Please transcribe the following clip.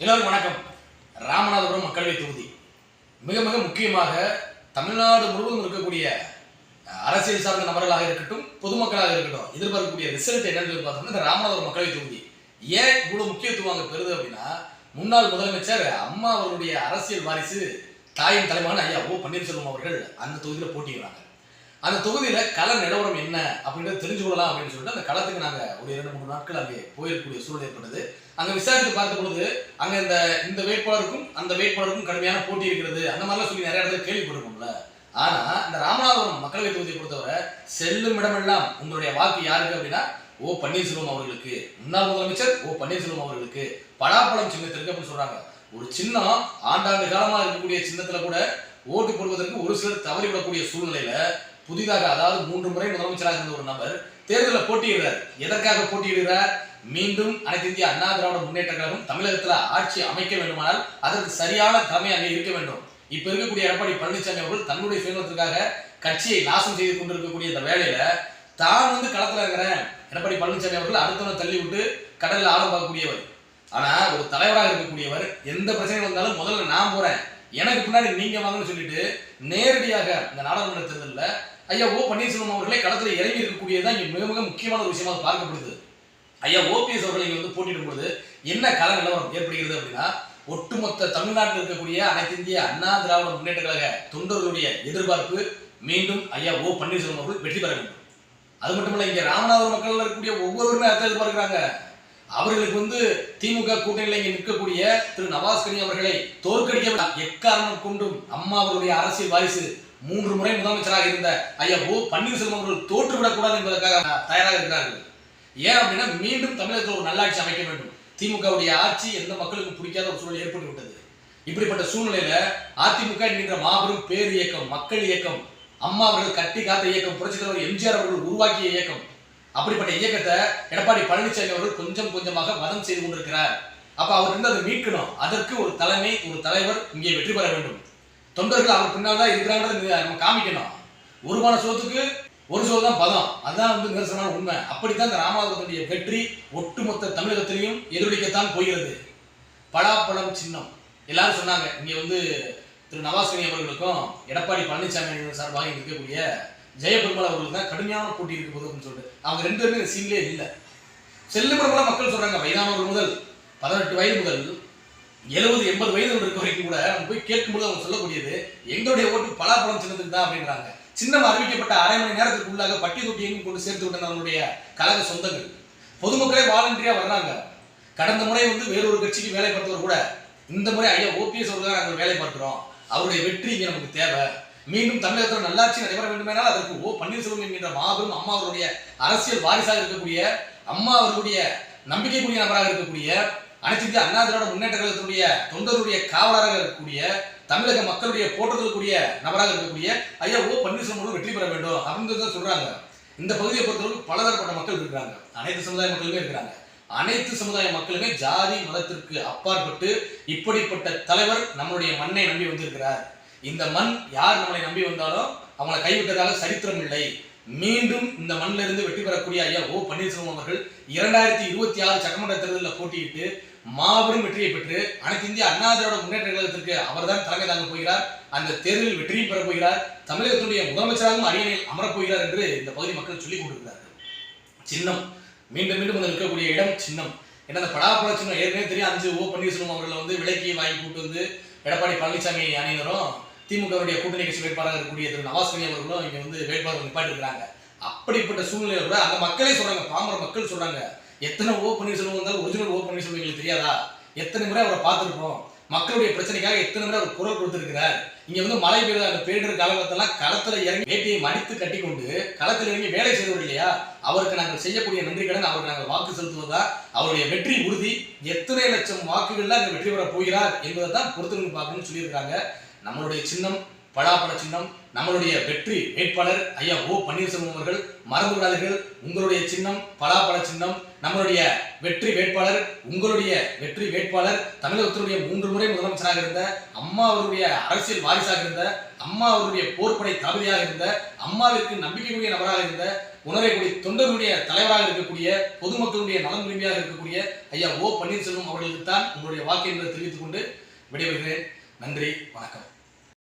எல்லோரும் வணக்கம். ராமநாதபுரம் மக்களவை தொகுதி. மிக மிக முக்கியமாக தமிழ்நாடு முழுவதும் இருக்கக்கூடிய அரசியல் சார்ந்த நபர்களாக இருக்கட்டும் பொதுமக்களாக இருக்கட்டும் எதிர்பார்க்கக்கூடிய ரிசல்ட் என்னன்னு சொல்லி பார்த்தோம்னா இந்த ராமநாதபுரம் மக்களவை தொகுதி. ஏன் இவ்வளவு முக்கியத்துவம் அங்கே பெறுது அப்படின்னா முன்னாள் முதலமைச்சர் அம்மா அவருடைய அரசியல் வாரிசு தாயின் தலைமான ஐயா ஓ பன்னீர்செல்வம் அவர்கள் அந்த தொகுதியில் போட்டிடுறாங்க அந்த தொகுதியில் கள நிலவரம் என்ன அப்படின்றத தெரிஞ்சு கொள்ளலாம் அப்படின்னு சொல்லிட்டு அந்த களத்துக்கு நாங்கள் ஒரு இரண்டு மூணு நாட்கள் அங்கே போயிருக்கக்கூடிய சூழல் ஏற்பட்டது. அங்க விசாரித்து பார்த்த பொழுது அங்க இந்த இந்த வேட்பாளருக்கும் அந்த வேட்பாளருக்கும் கடுமையான போட்டி இருக்கிறது. அந்த மாதிரிலாம் சொல்லி நிறைய இடத்துல கேள்விப்பட்டிருக்கோம்ல. ஆனா இந்த ராமநாதபுரம் மக்களவை தொகுதியை பொறுத்தவரை செல்லும் இடமெல்லாம் உங்களுடைய வாக்கு யாருக்கு அப்படின்னா ஓ பன்னீர்செல்வம் அவர்களுக்கு. முன்னாள் முதலமைச்சர் ஓ பன்னீர்செல்வம் அவர்களுக்கு. பலாப்பழம் சின்னத்திற்கு அப்படின்னு சொல்றாங்க. ஒரு சின்னம் ஆண்டாண்டு காலமா இருக்கக்கூடிய சின்னத்துல கூட ஓட்டு போடுவதற்கு ஒரு சிலர் தவறிவிடக்கூடிய சூழ்நிலையில புதிதாக அதாவது மூன்று முறை முதலமைச்சராக இருந்த ஒரு நபர் தேர்தலில் போட்டியிடுறார். எதற்காக போட்டியிடுகிறார்? மீண்டும் அனைத்து இந்திய அண்ணா திராவிட முன்னேற்ற கழகம் தமிழகத்துல ஆட்சி அமைக்க வேண்டுமானால் அதற்கு சரியான தலைமை அங்கே இருக்க வேண்டும். இப்ப இருக்கக்கூடிய எடப்பாடி பழனிசாமி அவர்கள் தன்னுடைய சுயநலத்திற்காக கட்சியை நாசம் செய்து கொண்டிருக்கக்கூடிய இந்த வேலையில தான் வந்து களத்துல இருக்கிறேன் எடப்பாடி பழனிசாமி அவர்கள் அடுத்தவனை தள்ளி விட்டு கடலில் ஆழம் பார்க்கக்கூடியவர். ஆனா ஒரு தலைவராக இருக்கக்கூடியவர் எந்த பிரச்சனை வந்தாலும் முதல்ல நான் போறேன். எனக்கு பின்னாடி நீங்க வாங்கன்னு சொல்லிட்டு நேரடியாக இந்த நாடாளுமன்ற தேர்தலில் ஐயா ஓ பன்னீர்செல்வம் அவர்களே களத்தில் இறங்கி இருக்கக்கூடியதான் இங்கே மிக மிக முக்கியமான ஒரு விஷயமாக பார்க்கப்படுது. ஐயா ஓபிஎஸ் அவர்கள் வந்து போட்டிடும் பொழுது என்ன கல நிலவரம் ஏற்படுகிறது அப்படின்னா ஒட்டுமொத்த தமிழ்நாட்டில் இருக்கக்கூடிய அனைத்து இந்திய அண்ணா திராவிட முன்னேற்ற கழக தொண்டர்களுடைய எதிர்பார்ப்பு மீண்டும் ஐயா ஓ பன்னீர்செல்வம் அவர்கள் வெற்றி பெற வேண்டும். அது மட்டுமல்ல இங்க ராமநாதபுரம் மக்கள் இருக்கக்கூடிய ஒவ்வொருவருமே அதை எதிர்பார்க்கிறாங்க. அவர்களுக்கு வந்து திமுக கூட்டணியில் இங்கே நிற்கக்கூடிய திரு நவாஸ் கனி அவர்களை தோற்கடிக்க எக்காரணம் கொண்டும் அம்மா அவருடைய அரசியல் வாரிசு மூன்று முறை முதலமைச்சராக இருந்த ஐயா ஓ பன்னீர்செல்வம் அவர்கள் தோற்றுவிடக்கூடாது என்பதற்காக தயாராக இருக்கிறார்கள். ஏன் அப்படின்னா மீண்டும் தமிழகத்தில் ஒரு நல்லாட்சி அமைக்க வேண்டும். திமுகவுடைய ஆட்சி எந்த மக்களுக்கும் பிடிக்காத ஒரு சூழல் ஏற்பட்டு விட்டது. இப்படிப்பட்ட சூழ்நிலையில அதிமுக என்கின்ற மாபெரும் பேர் இயக்கம் மக்கள் இயக்கம் அம்மா அவர்கள் கட்டி காத்த இயக்கம் புரட்சித் தலைவர் எம்ஜிஆர் அவர்கள் உருவாக்கிய இயக்கம் அப்படிப்பட்ட இயக்கத்தை எடப்பாடி பழனிசாமி அவர்கள் கொஞ்சம் கொஞ்சமாக மதம் செய்து கொண்டிருக்கிறார். அப்ப அவர் இருந்து அதை மீட்கணும். அதற்கு ஒரு தலைமை ஒரு தலைவர் இங்கே வெற்றி பெற வேண்டும். தொண்டர்கள் அவர் பின்னால் தான் இருக்கிறாங்கிறத நம்ம காமிக்கணும். ஒருமான சோத்துக்கு ஒரு சொல் தான் பதம். அதுதான் வந்து நிரசனமான உண்மை. அப்படித்தான் இந்த ராமநாதபுரத்துடைய வெற்றி ஒட்டுமொத்த தமிழகத்திலையும் எதிரொலிக்கத்தான் போகிறது. பலாப்பழம் சின்னம். எல்லாரும் சொன்னாங்க இங்கே வந்து திரு நவாஸ்கனி அவர்களுக்கும் எடப்பாடி பழனிசாமி சார்பாக இருக்கக்கூடிய ஜெயபெருமாள் அவர்களுக்கு தான் கடுமையான போட்டி இருக்க போகுது அப்படின்னு சொல்லிட்டு. அவங்க ரெண்டு பேருமே இந்த சீன்லேயே இல்லை. கூட மக்கள் சொல்றாங்க வயதானவர்கள் முதல் பதினெட்டு வயது முதல் எழுபது எண்பது வயது இருக்க வரைக்கும் கூட நம்ம போய் கேட்கும்போது அவங்க சொல்லக்கூடியது எங்களுடைய ஓட்டு பலாப்பழம் சின்னத்துக்கு தான் அப்படின்றாங்க. சின்னம் அறிவிக்கப்பட்ட அரை மணி நேரத்துக்கு உள்ளாக பட்டி தொட்டி எங்கும் கொண்டு சேர்த்து விட்ட அவனுடைய கழக சொந்தங்கள். பொதுமக்களே வாலண்டியா வர்றாங்க. கடந்த முறை வந்து வேறொரு கட்சிக்கு வேலை பார்த்தவர் கூட இந்த முறை ஐயா ஓபிஎஸ் அவர்கள் தான் நாங்கள் வேலை பார்க்கிறோம். அவருடைய வெற்றி இங்கே நமக்கு தேவை. மீண்டும் தமிழகத்தில் நல்லாட்சி நடைபெற வேண்டுமானால் அதற்கு ஓ பன்னீர்செல்வம் என்கின்ற மாபெரும் அம்மா அவருடைய அரசியல் வாரிசாக இருக்கக்கூடிய அம்மா அவர்களுடைய நம்பிக்கைக்குரிய நபராக இருக்கக்கூடிய அனைத்து இந்திய அண்ணா திராவிட முன்னேற்ற கழகத்தினுடைய தொண்டருடைய காவலராக இருக்கக்கூடிய தமிழக மக்களுடைய போற்றுதலுக்குரிய நபராக இருக்கக்கூடிய ஐயா ஓ பன்னீர்செல்வம் அவர்கள் வெற்றி பெற வேண்டும் அப்படின்றத சொல்றாங்க. இந்த பகுதியை பொறுத்தவரைக்கும் பலதரப்பட்ட மக்கள் இருக்கிறாங்க. அனைத்து சமுதாய மக்களுமே இருக்கிறாங்க. அனைத்து சமுதாய மக்களுமே ஜாதி மதத்திற்கு அப்பாற்பட்டு இப்படிப்பட்ட தலைவர் நம்மளுடைய மண்ணை நம்பி வந்திருக்கிறார். இந்த மண் யார் நம்மளை நம்பி வந்தாலும் அவங்களை கைவிட்டதாக சரித்திரம் இல்லை. மீண்டும் இந்த மண்ணிலிருந்து இருந்து வெற்றி பெறக்கூடிய ஐயா ஓ பன்னீர்செல்வம் அவர்கள் இரண்டாயிரத்தி இருபத்தி ஆறு சட்டமன்ற தேர்தலில் போட்டியிட்டு மாபெரும் வெற்றியை பெற்று அனைத்து இந்திய அண்ணா திராவிட முன்னேற்ற கழகத்திற்கு அவர்தான் தலைமை தாங்க போகிறார். அந்த தேர்தலில் வெற்றியும் பெறப் போகிறார். தமிழகத்துடைய முதலமைச்சராகவும் அரியணையில் அமரப்போகிறார் என்று இந்த பகுதி மக்கள் சொல்லிக் கொண்டிருக்கிறார்கள். சின்னம். மீண்டும் மீண்டும் அதில் இருக்கக்கூடிய இடம் சின்னம். ஏன்னா அந்த படாப்பட சின்னம் ஏற்கனவே தெரியும். அஞ்சு ஓ பன்னீர்செல்வம் அவர்களை வந்து விலைக்கு வாங்கி கூட்டு வந்து எடப்பாடி பழனிசாமி அணியினரும் திமுகவுடைய கூட்டணி கட்சி வேட்பாளராக இருக்கக்கூடிய திரு நவாஸ்கனி அவர்களும் இங்க வந்து வேட்பாளர் நிப்பாட்டிருக்கிறாங்க அப்படிப்பட்ட சூழ்நிலை கூட அந்த மக்களே சொல்றாங்க பாமர மக்கள் சொல்றாங்க. எத்தனை ஓ பன்னீர்செல்வம் வந்தாலும் ஒரிஜினல் ஓ பன்னீர்செல்வம் எங்களுக்கு தெரியாதா? எத்தனை முறை அவரை பார்த்துருக்கோம் மக்களுடைய பிரச்சனைக்காக எத்தனை முறை அவர் குரல் கொடுத்திருக்கிறார்? இங்க வந்து மழை பெய்த அந்த பேரிடர் காலகட்டத்தெல்லாம் களத்துல இறங்கி வேட்டியை மடித்து கட்டி கொண்டு களத்தில் இறங்கி வேலை செய்தவர் இல்லையா? அவருக்கு நாங்கள் செய்யக்கூடிய நன்றி கடன் அவருக்கு நாங்கள் வாக்கு செலுத்துவதா? அவருடைய வெற்றி உறுதி எத்தனை லட்சம் வாக்குகள்ல அந்த வெற்றி பெற போகிறார் என்பதை தான் பொறுத்திருந்து பார்க்கணும்னு சொல்லியிருக்காங்க நம்மளுடைய சின்னம் பலாபல சின்னம் நம்மளுடைய வெற்றி வேட்பாளர் ஐயா ஓ பன்னீர்செல்வம் அவர்கள் மறந்து விடாதீர்கள் உங்களுடைய சின்னம் பலாபல சின்னம் நம்மளுடைய வெற்றி வேட்பாளர் உங்களுடைய வெற்றி வேட்பாளர் தமிழகத்தினுடைய மூன்று முறை முதலமைச்சராக இருந்த அம்மா அவருடைய அரசியல் வாரிசாக இருந்த அம்மா அவருடைய போர்ப்படை தளபதியாக இருந்த அம்மாவிற்கு நம்பிக்கைக்குரிய நபராக இருந்த உணரக்கூடிய தொண்டர்களுடைய தலைவராக இருக்கக்கூடிய பொதுமக்களுடைய நலன் உரிமையாக இருக்கக்கூடிய ஐயா ஓ பன்னீர்செல்வம் அவர்களுக்கு தான் உங்களுடைய வாக்கு என்பதை தெரிவித்துக் கொண்டு விடைபெறுகிறேன். நன்றி வணக்கம்.